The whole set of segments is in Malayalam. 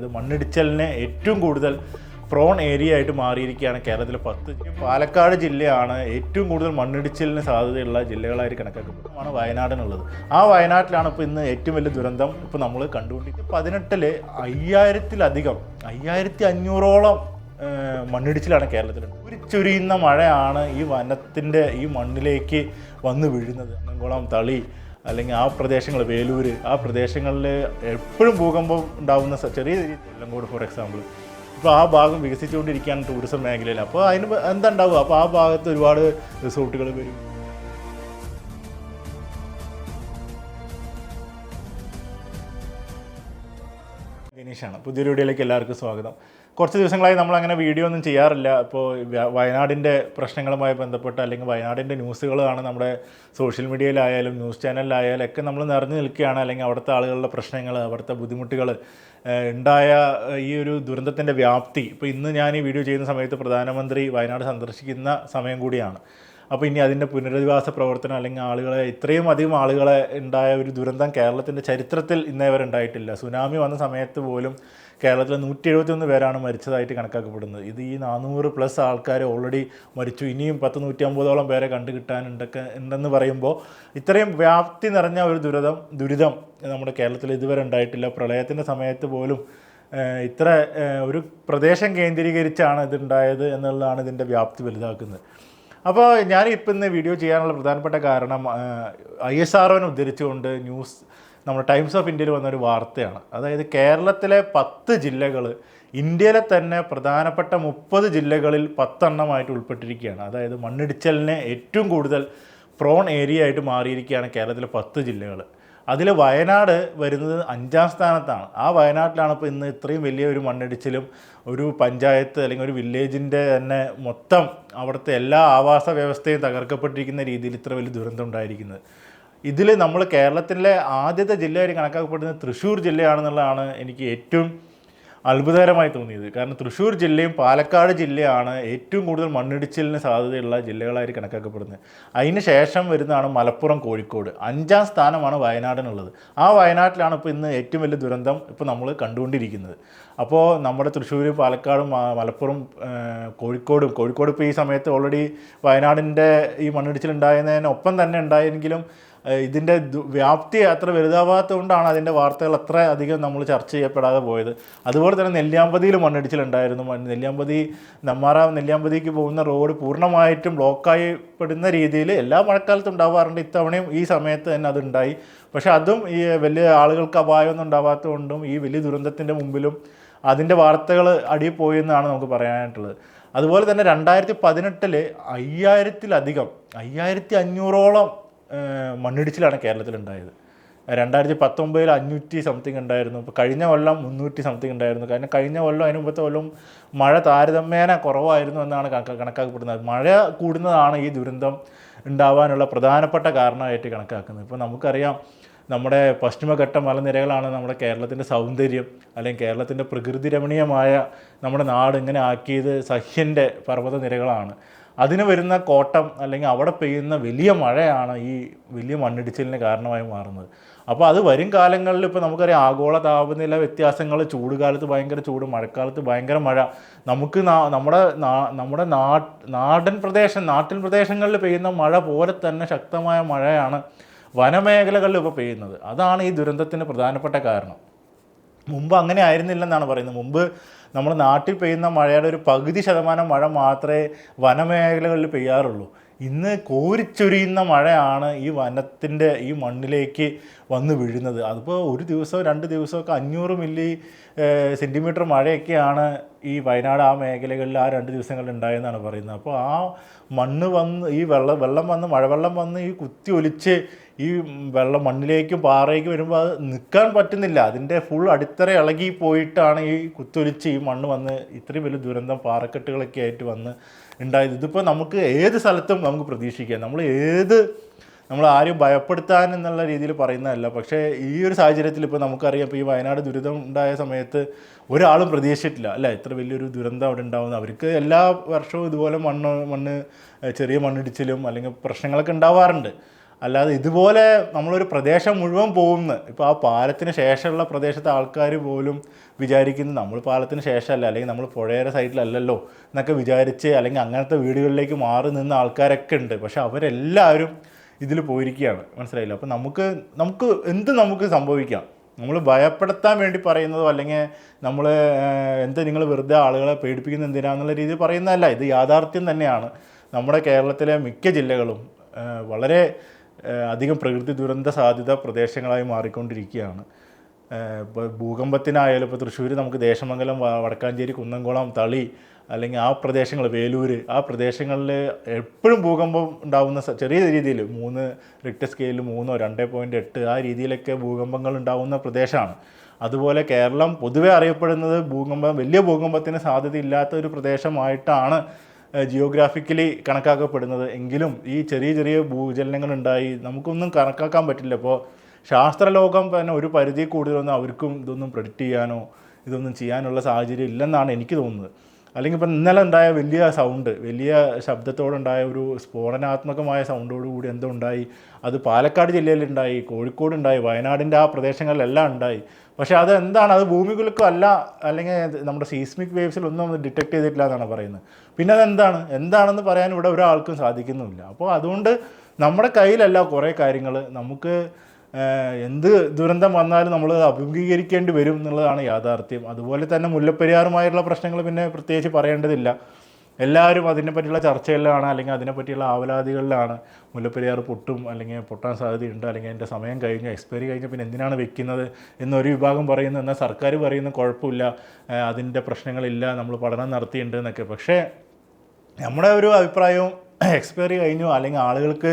ഇത് മണ്ണിടിച്ചലിനെ ഏറ്റവും കൂടുതൽ പ്രോൺ ഏരിയ ആയിട്ട് മാറിയിരിക്കുകയാണ് കേരളത്തിലെ പത്ത് പാലക്കാട് ജില്ലയാണ് ഏറ്റവും കൂടുതൽ മണ്ണിടിച്ചിലിന് സാധ്യതയുള്ള ജില്ലകളായിട്ട് കണക്കാക്കപ്പെടുന്നതാണ് വയനാടിനുള്ളത്. ആ വയനാട്ടിലാണ് ഇപ്പോൾ ഇന്ന് ഏറ്റവും വലിയ ദുരന്തം ഇപ്പോൾ നമ്മൾ കണ്ടുകൊണ്ടിരിക്കുന്നത്. പതിനെട്ടിൽ അയ്യായിരത്തിലധികം അയ്യായിരത്തി അഞ്ഞൂറോളം മണ്ണിടിച്ചിലാണ് കേരളത്തിലുണ്ട്. ഉരിച്ചൊരിയുന്ന മഴയാണ് ഈ വനത്തിന്റെ ഈ മണ്ണിലേക്ക് വന്ന് വീഴുന്നത്. കുളം തളി അല്ലെങ്കിൽ ആ പ്രദേശങ്ങൾ വേലൂർ ആ പ്രദേശങ്ങളിൽ എപ്പോഴും ഭൂകമ്പം ഉണ്ടാകുന്ന ചെറിയ ചെല്ലങ്കോട് ഫോർ എക്സാമ്പിൾ ഇപ്പോൾ ആ ഭാഗം വികസിച്ചുകൊണ്ടിരിക്കുകയാണ് ടൂറിസം മേഖലയിൽ. അപ്പോൾ അതിന് എന്താ ഉണ്ടാവുക അപ്പോൾ ആ ഭാഗത്ത് ഒരുപാട് റിസോർട്ടുകൾ വരും. ഗണേഷാണ്. പുതിയൊരു വീഡിയോയിലേക്ക് എല്ലാവർക്കും സ്വാഗതം. കുറച്ച് ദിവസങ്ങളായി നമ്മൾ അങ്ങനെ വീഡിയോ ഒന്നും ചെയ്യാറില്ല. ഇപ്പോൾ വ്യ- വയനാടിന്റെ പ്രശ്നങ്ങളുമായി ബന്ധപ്പെട്ട് അല്ലെങ്കിൽ വയനാടിന്റെ ന്യൂസുകളാണ് നമ്മുടെ സോഷ്യൽ മീഡിയയിലായാലും ന്യൂസ് ചാനലിലായാലും ഒക്കെ നമ്മൾ നിറഞ്ഞു നിൽക്കുകയാണ്. അല്ലെങ്കിൽ അവിടുത്തെ ആളുകളുടെ പ്രശ്നങ്ങൾ അവിടുത്തെ ബുദ്ധിമുട്ടുകൾ ഉണ്ടായ ഈ ഒരു ദുരന്തത്തിന്റെ വ്യാപ്തി. ഇപ്പോൾ ഇന്ന് ഞാൻ ഈ വീഡിയോ ചെയ്യുന്ന സമയത്ത് പ്രധാനമന്ത്രി വയനാട് സന്ദർശിക്കുന്ന സമയം കൂടിയാണ്. അപ്പോൾ ഇനി അതിന്റെ പുനരധിവാസ പ്രവർത്തനം അല്ലെങ്കിൽ ആളുകളെ ഇത്രയും അധികം ആളുകളെ ഉണ്ടായ ഒരു ദുരന്തം കേരളത്തിന്റെ ചരിത്രത്തിൽ ഇന്നേ വരെ ഉണ്ടായിട്ടില്ല. സുനാമി വന്ന സമയത്ത് പോലും കേരളത്തിൽ നൂറ്റി എഴുപത്തിയൊന്ന് പേരാണ് മരിച്ചതായിട്ട് കണക്കാക്കപ്പെടുന്നത്. ഇത് ഈ നാനൂറ് പ്ലസ് ആൾക്കാർ ഓൾറെഡി മരിച്ചു. ഇനിയും പത്ത് നൂറ്റി അമ്പതോളം പേരെ കണ്ടു കിട്ടാനുണ്ടൊക്കെ ഉണ്ടെന്ന് പറയുമ്പോൾ ഇത്രയും വ്യാപ്തി നിറഞ്ഞ ഒരു ദുരിതം ദുരിതം നമ്മുടെ കേരളത്തിൽ ഇതുവരെ ഉണ്ടായിട്ടില്ല. പ്രളയത്തിന്റെ സമയത്ത് പോലും ഇത്ര ഒരു പ്രദേശം കേന്ദ്രീകരിച്ചാണ് ഇതുണ്ടായത് എന്നുള്ളതാണ് ഇതിന്റെ വ്യാപ്തി വലുതാക്കുന്നത്. അപ്പോൾ ഞാൻ ഇപ്പം ഇന്ന് വീഡിയോ ചെയ്യാനുള്ള പ്രധാനപ്പെട്ട കാരണം ഐ എസ് ആർ ഉദ്ധരിച്ചുകൊണ്ട് ന്യൂസ് നമ്മുടെ ടൈംസ് ഓഫ് ഇന്ത്യയിൽ വന്നൊരു വാർത്തയാണ്. അതായത് കേരളത്തിലെ പത്ത് ജില്ലകൾ ഇന്ത്യയിലെ തന്നെ പ്രധാനപ്പെട്ട മുപ്പത് ജില്ലകളിൽ പത്തെണ്ണമായിട്ട് ഉൾപ്പെട്ടിരിക്കുകയാണ്. അതായത് മണ്ണിടിച്ചലിനെ ഏറ്റവും കൂടുതൽ പ്രോൺ ഏരിയ ആയിട്ട് മാറിയിരിക്കുകയാണ് കേരളത്തിലെ പത്ത് ജില്ലകൾ അതിൽ വയനാട് വരുന്നത് അഞ്ചാം സ്ഥാനത്താണ്. ആ വയനാട്ടിലാണ് ഇപ്പോൾ ഇന്ന് ഇത്രയും വലിയ ഒരു മണ്ണിടിച്ചിലും ഒരു പഞ്ചായത്ത് അല്ലെങ്കിൽ ഒരു വില്ലേജിന്റെ തന്നെ മൊത്തം അവിടുത്തെ എല്ലാ ആവാസ വ്യവസ്ഥയും തകർക്കപ്പെട്ടിരിക്കുന്ന രീതിയിൽ ഇത്ര വലിയ ദുരന്തം ഉണ്ടായിരിക്കുന്നത്. ഇതിൽ നമ്മൾ കേരളത്തിലെ ആദ്യത്തെ ജില്ലയായിട്ട് കണക്കാക്കപ്പെടുന്നത് തൃശ്ശൂർ ജില്ലയാണെന്നുള്ളതാണ് എനിക്ക് ഏറ്റവും അത്ഭുതകരമായി തോന്നിയത്. കാരണം തൃശ്ശൂർ ജില്ലയും പാലക്കാട് ജില്ലയാണ് ഏറ്റവും കൂടുതൽ മണ്ണിടിച്ചിലിന് സാധ്യതയുള്ള ജില്ലകളായി കണക്കാക്കപ്പെടുന്നത്. അതിന് ശേഷം വരുന്നതാണ് മലപ്പുറം കോഴിക്കോട്. അഞ്ചാം സ്ഥാനമാണ് വയനാടിനുള്ളത്. ആ വയനാട്ടിലാണ് ഇപ്പോൾ ഇന്ന് ഏറ്റവും വലിയ ദുരന്തം ഇപ്പോൾ നമ്മൾ കണ്ടുകൊണ്ടിരിക്കുന്നത്. അപ്പോൾ നമ്മുടെ തൃശ്ശൂർ പാലക്കാടും മലപ്പുറം കോഴിക്കോടും കോഴിക്കോട് ഇപ്പോൾ ഈ സമയത്ത് ഓൾറെഡി വയനാടിന്റെ ഈ മണ്ണിടിച്ചിലുണ്ടായതിനൊപ്പം തന്നെ ഉണ്ടായെങ്കിലും ഇതിന്റെ വ്യാപ്തി അത്ര വലുതാവാത്തതുകൊണ്ടാണ് അതിന്റെ വാർത്തകൾ അത്ര അധികം നമ്മൾ ചർച്ച ചെയ്യപ്പെടാതെ പോയത്. അതുപോലെ തന്നെ നെല്ലിയാമ്പതിയിൽ മണ്ണിടിച്ചിലുണ്ടായിരുന്നു. മണ്ണ് നെല്ലിയാമ്പതി നെമ്മാറ നെല്ലിയാമ്പതിക്ക് പോകുന്ന റോഡ് പൂർണമായിട്ടും ബ്ലോക്കായി പെടുന്ന രീതിയിൽ എല്ലാ മഴക്കാലത്തും ഉണ്ടാവാറുണ്ട്. ഇത്തവണയും ഈ സമയത്ത് തന്നെ അതുണ്ടായി പക്ഷേ അതും ഈ വലിയ ആളുകൾക്ക് അപായമൊന്നും ഉണ്ടാവാത്തതുകൊണ്ടും ഈ വലിയ ദുരന്തത്തിന്റെ മുമ്പിലും അതിന്റെ വാർത്തകൾ അടിയിൽ പോയി എന്നാണ് നമുക്ക് പറയാനായിട്ടുള്ളത്. അതുപോലെ തന്നെ രണ്ടായിരത്തി പതിനെട്ടിൽ അയ്യായിരത്തിലധികം അയ്യായിരത്തി അഞ്ഞൂറോളം മണ്ണിടിച്ചിലാണ് കേരളത്തിലുണ്ടായത്. രണ്ടായിരത്തി പത്തൊമ്പതിൽ അഞ്ഞൂറ്റി സംതിങ് ഉണ്ടായിരുന്നു. ഇപ്പോൾ കഴിഞ്ഞ കൊല്ലം മുന്നൂറ്റി സംതിങ് ഉണ്ടായിരുന്നു. കാരണം കഴിഞ്ഞ കൊല്ലം അതിന് മുമ്പത്തെ കൊല്ലം മഴ താരതമ്യേന കുറവായിരുന്നു എന്നാണ് കണക്ക കണക്കാക്കപ്പെടുന്നത്. മഴ കൂടുന്നതാണ് ഈ ദുരന്തം ഉണ്ടാവാനുള്ള പ്രധാനപ്പെട്ട കാരണമായിട്ട് കണക്കാക്കുന്നത്. ഇപ്പോൾ നമുക്കറിയാം നമ്മുടെ പശ്ചിമഘട്ട മലനിരകളാണ് നമ്മുടെ കേരളത്തിന്റെ സൗന്ദര്യം അല്ലെങ്കിൽ കേരളത്തിന്റെ പ്രകൃതി രമണീയമായ നമ്മുടെ നാട് ഇങ്ങനെ ആക്കിയത് സഹ്യന്റെ പർവത നിരകളാണ് അതിന് വരുന്ന കോട്ടം അല്ലെങ്കിൽ അവിടെ പെയ്യുന്ന വലിയ മഴയാണ് ഈ വലിയ മണ്ണിടിച്ചിലിന് കാരണമായി മാറുന്നത്. അപ്പോൾ അത് വരും കാലങ്ങളിൽ ഇപ്പോൾ നമുക്കറിയാം ആഗോള താപനില വ്യത്യാസങ്ങൾ ചൂട് കാലത്ത് ഭയങ്കര ചൂട് മഴക്കാലത്ത് ഭയങ്കര മഴ. നമുക്ക് നമ്മുടെ നമ്മുടെ നാടൻ പ്രദേശം നാട്ടിൻ പ്രദേശങ്ങളിൽ പെയ്യുന്ന മഴ പോലെ തന്നെ ശക്തമായ മഴയാണ് വനമേഖലകളിൽ ഇപ്പോൾ പെയ്യുന്നത്. അതാണ് ഈ ദുരന്തത്തിന് പ്രധാനപ്പെട്ട കാരണം. മുമ്പ് അങ്ങനെ ആയിരുന്നില്ലെന്നാണ് പറയുന്നത്. മുമ്പ് നമ്മുടെ നാട്ടിൽ പെയ്യുന്ന മഴയുടെ ഒരു പകുതി ശതമാനം മഴ മാത്രമേ വനമേഖലകളിൽ പെയ്യാറുള്ളൂ. ഇന്ന് കോരിച്ചൊരിയുന്ന മഴയാണ് ഈ വനത്തിന്റെ ഈ മണ്ണിലേക്ക് വന്ന് വീഴുന്നത്. അതിപ്പോൾ ഒരു ദിവസമോ രണ്ട് ദിവസമൊക്കെ അഞ്ഞൂറ് മില്ലി സെന്റിമീറ്റർ മഴയൊക്കെയാണ് ഈ വയനാട് ആ മേഖലകളിൽ ആ രണ്ട് ദിവസങ്ങളിൽ ഉണ്ടായെന്നാണ് പറയുന്നത്. അപ്പോൾ ആ മണ്ണ് വന്ന് ഈ വെള്ളം വെള്ളം വന്ന് മഴവെള്ളം വന്ന് ഈ കുത്തി ഒലിച്ച് ഈ വെള്ളം മണ്ണിലേക്കും പാറയ്ക്കും വരുമ്പോൾ അത് നിൽക്കാൻ പറ്റുന്നില്ല. അതിന്റെ ഫുൾ അടിത്തറ ഇളകി പോയിട്ടാണ് ഈ കുത്തൊലിച്ച് ഈ മണ്ണ് വന്ന് ഇത്രയും വലിയ ദുരന്തം പാറക്കെട്ടുകളൊക്കെ ആയിട്ട് വന്ന് ഉണ്ടായത്. ഇതിപ്പോൾ നമുക്ക് ഏത് സ്ഥലത്തും നമുക്ക് പ്രതീക്ഷിക്കാം. നമ്മൾ ഏത് നമ്മൾ ആരും ഭയപ്പെടുത്താൻ എന്നുള്ള രീതിയിൽ പറയുന്നതല്ല. പക്ഷേ ഈ ഒരു സാഹചര്യത്തിൽ ഇപ്പോൾ നമുക്കറിയാം ഇപ്പോൾ ഈ വയനാട് ദുരിതം ഉണ്ടായ സമയത്ത് ഒരാളും പ്രതീക്ഷിച്ചിട്ടില്ല. അല്ല? ഇത്ര വലിയൊരു ദുരന്തം അവിടെ ഉണ്ടാവുന്ന അവർക്ക് എല്ലാ വർഷവും ഇതുപോലെ മണ്ണ് മണ്ണ് ചെറിയ മണ്ണിടിച്ചിലും അല്ലെങ്കിൽ പ്രശ്നങ്ങളൊക്കെ ഉണ്ടാവാറുണ്ട്. അല്ലാതെ ഇതുപോലെ നമ്മളൊരു പ്രദേശം മുഴുവൻ പോകുന്നു ഇപ്പോൾ ആ പാലത്തിന് ശേഷമുള്ള പ്രദേശത്തെ ആൾക്കാർ പോലും വിചാരിക്കുന്നു നമ്മൾ പാലത്തിന് ശേഷമല്ല അല്ലെങ്കിൽ നമ്മൾ പുഴയുടെ സൈഡിലല്ലല്ലോ എന്നൊക്കെ വിചാരിച്ച് അല്ലെങ്കിൽ അങ്ങനത്തെ വീടുകളിലേക്ക് മാറി നിന്ന ആൾക്കാരൊക്കെ ഉണ്ട്. പക്ഷെ അവരെല്ലാവരും ഇതിൽ പോയിരിക്കുകയാണ്. മനസ്സിലായില്ല? അപ്പോൾ നമുക്ക് നമുക്ക് എന്ത് നമുക്ക് സംഭവിക്കാം? നമ്മൾ ഭയപ്പെടുത്താൻ വേണ്ടി പറയുന്നതോ അല്ലെങ്കിൽ നമ്മൾ എന്താ നിങ്ങൾ വെറുതെ ആളുകളെ പേടിപ്പിക്കുന്ന എന്തിനാന്നുള്ള രീതിയിൽ പറയുന്നതല്ല. ഇത് യാഥാർത്ഥ്യം തന്നെയാണ്. നമ്മുടെ കേരളത്തിലെ മിക്ക ജില്ലകളും വളരെ അധികം പ്രകൃതി ദുരന്ത സാധ്യത പ്രദേശങ്ങളായി മാറിക്കൊണ്ടിരിക്കുകയാണ്. ഇപ്പോൾ ഭൂകമ്പത്തിനായാലും ഇപ്പോൾ തൃശ്ശൂർ നമുക്ക് ദേശമംഗലം വടക്കാഞ്ചേരി കുന്നംകുളം തളി അല്ലെങ്കിൽ ആ പ്രദേശങ്ങൾ വേലൂർ ആ പ്രദേശങ്ങളിൽ എപ്പോഴും ഭൂകമ്പം ഉണ്ടാകുന്ന ചെറിയ രീതിയിൽ മൂന്ന് റിക്ടർ സ്കെയിലിൽ മൂന്നോ രണ്ടേ പോയിന്റ് എട്ട് ആ രീതിയിലൊക്കെ ഭൂകമ്പങ്ങൾ ഉണ്ടാകുന്ന പ്രദേശമാണ്. അതുപോലെ കേരളം പൊതുവെ അറിയപ്പെടുന്നത് ഭൂകമ്പം വലിയ ഭൂകമ്പത്തിന് സാധ്യതയില്ലാത്ത ഒരു പ്രദേശമായിട്ടാണ് ജിയോഗ്രാഫിക്കലി കണക്കാക്കപ്പെടുന്നത്. എങ്കിലും ഈ ചെറിയ ചെറിയ ഭൂചലനങ്ങൾ ഉണ്ടായി നമുക്കൊന്നും കണക്കാക്കാൻ പറ്റില്ല. ഇപ്പോൾ ശാസ്ത്രലോകം തന്നെ ഒരു പരിധി കൂടുതലൊന്നും അവർക്കും ഇതൊന്നും പ്രഡിക്റ്റ് ചെയ്യാനോ ഇതൊന്നും ചെയ്യാനുള്ള സാഹചര്യം ഇല്ലെന്നാണ് എനിക്ക് തോന്നുന്നത്. അല്ലെങ്കിൽ ഇപ്പം ഇന്നലെ ഉണ്ടായ വലിയ സൗണ്ട് വലിയ ശബ്ദത്തോടുണ്ടായ ഒരു സ്ഫോടനാത്മകമായ സൗണ്ടോട് കൂടി എന്തോ ഉണ്ടായി. അത് പാലക്കാട് ജില്ലയിലുണ്ടായി കോഴിക്കോട് ഉണ്ടായി വയനാടിന്റെ ആ പ്രദേശങ്ങളിലെല്ലാം ഉണ്ടായി. പക്ഷേ അത് എന്താണ്? അത് ഭൂമികുലുക്കം അല്ല അല്ലെങ്കിൽ നമ്മുടെ സീസ്മിക് വേവ്സിലൊന്നും അത് ഡിറ്റക്ട് ചെയ്തിട്ടില്ല എന്നാണ് പറയുന്നത്. പിന്നെ അതെന്താണ് എന്താണെന്ന് പറയാൻ ഇവിടെ ഒരാൾക്കും സാധിക്കുന്നുമില്ല. അപ്പോൾ അതുകൊണ്ട് നമ്മുടെ കയ്യിലല്ല കുറേ കാര്യങ്ങൾ. നമുക്ക് എന്ത് ദുരന്തം വന്നാലും നമ്മൾ അഭിമുഖീകരിക്കേണ്ടി വരും എന്നുള്ളതാണ് യാഥാർത്ഥ്യം. അതുപോലെ തന്നെ മുല്ലപ്പെരിയാറുമായിട്ടുള്ള പ്രശ്നങ്ങൾ പിന്നെ പ്രത്യേകിച്ച് പറയേണ്ടതില്ല. എല്ലാവരും അതിനെപ്പറ്റിയുള്ള ചർച്ചകളിലാണ് അല്ലെങ്കിൽ അതിനെപ്പറ്റിയുള്ള ആവലാതികളിലാണ് മുല്ലപ്പെരിയാർ പൊട്ടും അല്ലെങ്കിൽ പൊട്ടാൻ സാധ്യതയുണ്ട് അല്ലെങ്കിൽ അതിന്റെ സമയം കഴിഞ്ഞു എക്സ്പയറി കഴിഞ്ഞ് പിന്നെ എന്തിനാണ് വെക്കുന്നത് എന്നൊരു വിഭാഗം പറയുന്നു. എന്നാൽ സർക്കാർ പറയുന്ന കുഴപ്പമില്ല അതിന്റെ പ്രശ്നങ്ങളില്ല നമ്മൾ പഠനം നടത്തിയിട്ടുണ്ട് എന്നൊക്കെ. പക്ഷേ നമ്മുടെ ഒരു അഭിപ്രായവും എക്സ്പയറി കഴിഞ്ഞു അല്ലെങ്കിൽ ആളുകൾക്ക്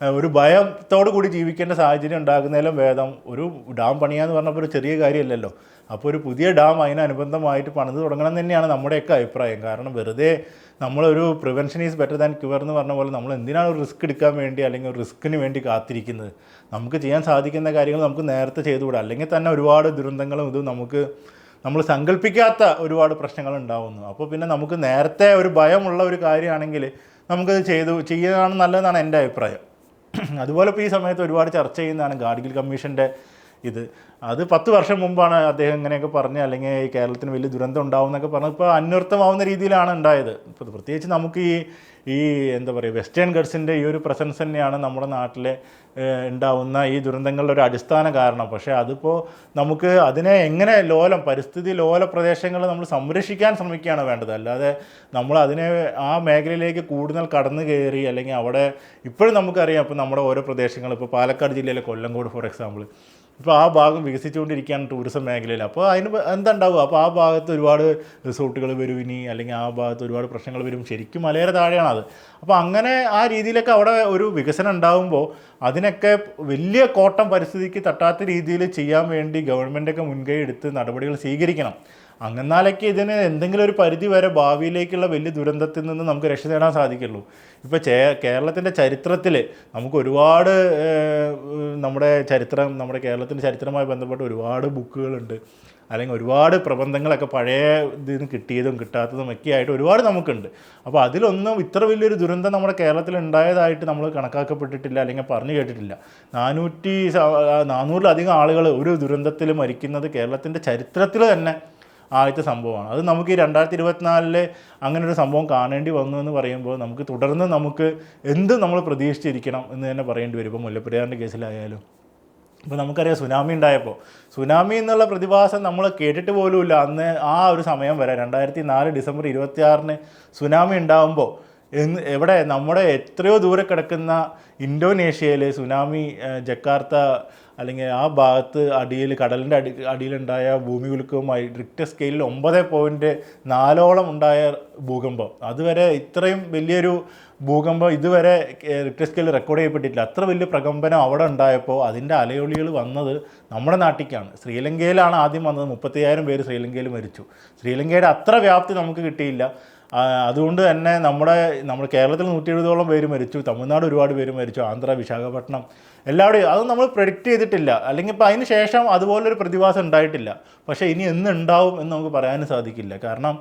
ഒരു ഭയത്തോടു കൂടി ജീവിക്കേണ്ട സാഹചര്യം ഉണ്ടാകുന്നതിലും ഭേദം ഒരു ഡാം പണിയാന്ന് പറഞ്ഞപ്പോൾ ഒരു ചെറിയ കാര്യമല്ലല്ലോ അപ്പോൾ ഒരു പുതിയ ഡാം അതിനനുബന്ധമായിട്ട് പണിത് തുടങ്ങണം തന്നെയാണ് നമ്മുടെയൊക്കെ അഭിപ്രായം. കാരണം വെറുതെ നമ്മളൊരു prevention is better than cure എന്ന് പറഞ്ഞ പോലെ നമ്മൾ എന്തിനാണ് ഒരു റിസ്ക് എടുക്കാൻ വേണ്ടി അല്ലെങ്കിൽ ഒരു റിസ്ക്കിന് വേണ്ടി കാത്തിരിക്കുന്നത്? നമുക്ക് ചെയ്യാൻ സാധിക്കുന്ന കാര്യങ്ങൾ നമുക്ക് നേരത്തെ ചെയ്തുകൂടാ. അല്ലെങ്കിൽ തന്നെ ഒരുപാട് ദുരന്തങ്ങളും ഇതും നമുക്ക് നമ്മൾ സങ്കല്പിക്കാത്ത ഒരുപാട് പ്രശ്നങ്ങൾ ഉണ്ടാവുന്നു. അപ്പോൾ പിന്നെ നമുക്ക് നേരത്തെ ഒരു ഭയമുള്ള ഒരു കാര്യമാണെങ്കിൽ നമുക്കത് ചെയ്തു ചെയ്യുന്നതാണ് നല്ലതെന്നാണ് എന്റെ അഭിപ്രായം. അതുപോലെ ഇപ്പോൾ ഈ സമയത്ത് ഒരുപാട് ചർച്ച ചെയ്യുന്നതാണ് ഗാഡ്ഗിൽ കമ്മീഷന്റെ ഇത്. അത് പത്ത് വർഷം മുമ്പാണ് അദ്ദേഹം ഇങ്ങനെയൊക്കെ പറഞ്ഞ് അല്ലെങ്കിൽ കേരളത്തിന് വലിയ ദുരന്തം ഉണ്ടാവും എന്നൊക്കെ പറഞ്ഞ് ഇപ്പോൾ അന്വർത്ഥമാവുന്ന രീതിയിലാണ് ഉണ്ടായത്. ഇപ്പോൾ പ്രത്യേകിച്ച് നമുക്ക് ഈ ഈ എന്താ പറയുക വെസ്റ്റേൺ ഗഡ്സിന്റെ ഈ ഒരു പ്രസൻസ് തന്നെയാണ് നമ്മുടെ നാട്ടിലെ ഉണ്ടാവുന്ന ഈ ദുരന്തങ്ങളുടെ ഒരു അടിസ്ഥാന കാരണം. പക്ഷേ അതിപ്പോൾ നമുക്ക് അതിനെ എങ്ങനെ ലോലം പരിസ്ഥിതി ലോല പ്രദേശങ്ങൾ നമ്മൾ സംരക്ഷിക്കാൻ ശ്രമിക്കുകയാണ് വേണ്ടത്. അല്ലാതെ നമ്മൾ അതിനെ ആ മേഖലയിലേക്ക് കൂടുതൽ കടന്നു കയറി അല്ലെങ്കിൽ അവിടെ ഇപ്പോഴും നമുക്കറിയാം ഇപ്പോൾ നമ്മുടെ ഓരോ പ്രദേശങ്ങൾ ഇപ്പോൾ പാലക്കാട് ജില്ലയിലെ കൊല്ലങ്കോട് ഫോർ എക്സാമ്പിൾ ഇപ്പോൾ ആ ഭാഗം വികസിച്ചുകൊണ്ടിരിക്കുകയാണ് ടൂറിസം മേഖലയിൽ. അപ്പോൾ അതിന് എന്താ ഉണ്ടാവുക അപ്പോൾ ആ ഭാഗത്ത് ഒരുപാട് റിസോർട്ടുകൾ വരും ഇനി അല്ലെങ്കിൽ ആ ഭാഗത്ത് ഒരുപാട് പ്രശ്നങ്ങൾ വരും. ശരിക്കും മലയേറെ താഴെയാണ് അത് അപ്പോൾ അങ്ങനെ ആ രീതിയിലൊക്കെ അവിടെ ഒരു വികസനം ഉണ്ടാകുമ്പോൾ അതിനൊക്കെ വലിയ കോട്ടം പരിസ്ഥിതിക്ക് തട്ടാത്ത രീതിയിൽ ചെയ്യാൻ വേണ്ടി ഗവൺമെന്റൊക്കെ മുൻകൈ എടുത്ത് നടപടികൾ സ്വീകരിക്കണം. അങ്ങനാലൊക്കെ ഇതിന് എന്തെങ്കിലും ഒരു പരിധി വരെ ഭാവിയിലേക്കുള്ള വലിയ ദുരന്തത്തിൽ നിന്ന് നമുക്ക് രക്ഷ നേടാൻ സാധിക്കുള്ളൂ. ഇപ്പോൾ ചേ കേരളത്തിന്റെ ചരിത്രത്തിൽ നമുക്ക് ഒരുപാട് നമ്മുടെ ചരിത്രം നമ്മുടെ കേരളത്തിന്റെ ചരിത്രമായി ബന്ധപ്പെട്ട് ഒരുപാട് ബുക്കുകളുണ്ട്. അല്ലെങ്കിൽ ഒരുപാട് പ്രബന്ധങ്ങളൊക്കെ പഴയ ഇതിൽ നിന്ന് കിട്ടിയതും കിട്ടാത്തതും ഒക്കെ ആയിട്ട് ഒരുപാട് നമുക്കുണ്ട്. അപ്പോൾ അതിലൊന്നും ഇത്ര വലിയൊരു ദുരന്തം നമ്മുടെ കേരളത്തിൽ ഉണ്ടായതായിട്ട് നമ്മൾ കണക്കാക്കപ്പെട്ടിട്ടില്ല അല്ലെങ്കിൽ പറഞ്ഞു കേട്ടിട്ടില്ല. നാനൂറ്റി നാനൂറിലധികം ആളുകൾ ഒരു ദുരന്തത്തിൽ മരിക്കുന്നത് കേരളത്തിന്റെ ചരിത്രത്തിൽ തന്നെ ആദ്യത്തെ സംഭവമാണ്. അത് നമുക്ക് ഈ രണ്ടായിരത്തി ഇരുപത്തിനാലിലെ അങ്ങനെ ഒരു സംഭവം കാണേണ്ടി വന്നു എന്ന് പറയുമ്പോൾ നമുക്ക് തുടർന്ന് നമുക്ക് എന്ത് നമ്മൾ പ്രതീക്ഷിച്ചിരിക്കണം എന്ന് തന്നെ പറയേണ്ടി വരും. ഇപ്പോൾ മുല്ലപ്പെരിയാറിന്റെ കേസിലായാലും. ഇപ്പോൾ നമുക്കറിയാം സുനാമി ഉണ്ടായപ്പോൾ. സുനാമി എന്നുള്ള പ്രതിഭാസം നമ്മൾ കേട്ടിട്ട് പോലുമില്ല. അന്ന് ആ ഒരു സമയം വരെ രണ്ടായിരത്തി നാല് ഡിസംബർ ഇരുപത്തിയാറിന് സുനാമി ഉണ്ടാകുമ്പോൾ എന്ന് എവിടെ നമ്മുടെ എത്രയോ ദൂരെ കിടക്കുന്ന ഇന്തോനേഷ്യയിൽ സുനാമി ജക്കാർത്ത അല്ലെങ്കിൽ ആ ഭാഗത്ത് അടിയിൽ കടലിന്റെ അടി അടിയിലുണ്ടായ ഭൂമി കുലുക്കവുമായി റിക്ടർ സ്കെയിലിൽ ഒമ്പത് പോയിന്റ് നാലോളം ഉണ്ടായ ഭൂകമ്പം. അതുവരെ ഇത്രയും വലിയൊരു ഭൂകമ്പം ഇതുവരെ റിക്ടർ സ്കെയിൽ റെക്കോർഡ് ചെയ്യപ്പെട്ടിട്ടില്ല. അത്ര വലിയ പ്രകമ്പനം അവിടെ ഉണ്ടായപ്പോൾ അതിന്റെ അലയൊളികൾ വന്നത് നമ്മുടെ നാട്ടിലേക്കാണ് ശ്രീലങ്കയിലാണ് ആദ്യം വന്നത്. മുപ്പത്തയ്യായിരം പേര് ശ്രീലങ്കയിൽ മരിച്ചു. ശ്രീലങ്കയുടെ അത്ര വ്യാപ്തി നമുക്ക് കിട്ടിയില്ല. അതുകൊണ്ട് തന്നെ നമ്മുടെ നമ്മൾ കേരളത്തിൽ നൂറ്റി എഴുപതോളം പേര് മരിച്ചു തമിഴ്നാട് ഒരുപാട് പേര് മരിച്ചു ആന്ധ്ര വിശാഖപട്ടണം എല്ലാവരുടെയും അത് നമ്മൾ പ്രെഡിക്റ്റ് ചെയ്തിട്ടില്ല. അല്ലെങ്കിൽ ഇപ്പോൾ അതിന് ശേഷം അതുപോലൊരു പ്രതിഭാസം ഉണ്ടായിട്ടില്ല. പക്ഷേ ഇനി എന്ന് ഉണ്ടാവും എന്ന് നമുക്ക് പറയാനും സാധിക്കില്ല. കാരണം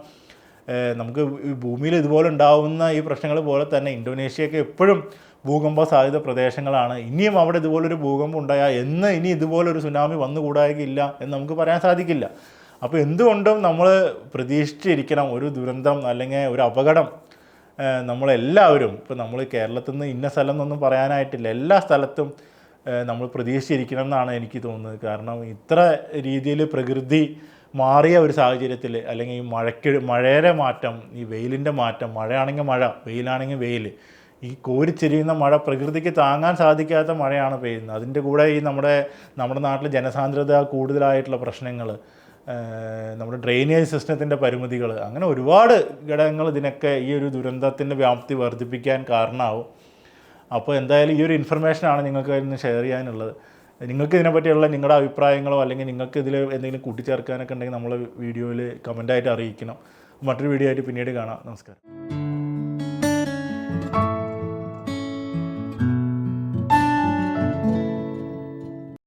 നമുക്ക് ഭൂമിയിൽ ഇതുപോലെ ഉണ്ടാവുന്ന ഈ പ്രശ്നങ്ങൾ പോലെ തന്നെ ഇന്തോനേഷ്യയൊക്കെ എപ്പോഴും ഭൂകമ്പ സാധ്യത പ്രദേശങ്ങളാണ്. ഇനിയും അവിടെ ഇതുപോലൊരു ഭൂകമ്പം ഉണ്ടായാൽ എന്ന് ഇനി ഇതുപോലൊരു സുനാമി വന്നുകൂടായില്ല എന്ന് നമുക്ക് പറയാൻ സാധിക്കില്ല. അപ്പോൾ എന്തുകൊണ്ടും നമ്മൾ പ്രതീക്ഷിച്ചിരിക്കണം ഒരു ദുരന്തം അല്ലെങ്കിൽ ഒരു അപകടം നമ്മളെല്ലാവരും ഇപ്പോൾ നമ്മൾ കേരളത്തിൽ നിന്ന് ഇന്ന സ്ഥലം എന്നൊന്നും പറയാനായിട്ടില്ല. എല്ലാ സ്ഥലത്തും നമ്മൾ പ്രതീക്ഷിച്ചിരിക്കണം എന്നാണ് എനിക്ക് തോന്നുന്നത്. കാരണം ഇത്ര രീതിയിൽ പ്രകൃതി മാറിയ ഒരു സാഹചര്യത്തിൽ അല്ലെങ്കിൽ ഈ മഴയ്ക്ക് മഴയുടെ മാറ്റം ഈ വെയിലിന്റെ മാറ്റം മഴയാണെങ്കിൽ മഴ വെയിലാണെങ്കിൽ വെയിൽ ഈ കോരിച്ചെരിയുന്ന മഴ പ്രകൃതിക്ക് താങ്ങാൻ സാധിക്കാത്ത മഴയാണ് പെയ്യുന്നത്. അതിന്റെ കൂടെ ഈ നമ്മുടെ നമ്മുടെ നാട്ടിൽ ജനസാന്ദ്രത കൂടുതലായിട്ടുള്ള പ്രശ്നങ്ങൾ നമ്മുടെ ഡ്രെയിനേജ് സിസ്റ്റത്തിന്റെ പരിമിതികൾ. അങ്ങനെ ഒരുപാട് ഘടകങ്ങൾ ഇതിനൊക്കെ ഈ ഒരു ദുരന്തത്തിന്റെ വ്യാപ്തി വർദ്ധിപ്പിക്കാൻ കാരണമാവും. അപ്പോൾ എന്തായാലും ഈ ഒരു ഇൻഫർമേഷനാണ് നിങ്ങൾക്ക് ഇന്ന് ഷെയർ ചെയ്യാനുള്ളത്. നിങ്ങൾക്ക് ഇതിനെപ്പറ്റിയുള്ള നിങ്ങളുടെ അഭിപ്രായങ്ങളോ അല്ലെങ്കിൽ നിങ്ങൾക്ക് ഇതിൽ എന്തെങ്കിലും കൂട്ടിച്ചേർക്കാനൊക്കെ ഉണ്ടെങ്കിൽ നമ്മളെ വീഡിയോയിൽ കമന്റായിട്ട് അറിയിക്കണം. മറ്റൊരു വീഡിയോ ആയിട്ട് പിന്നീട് കാണാം. നമസ്കാരം.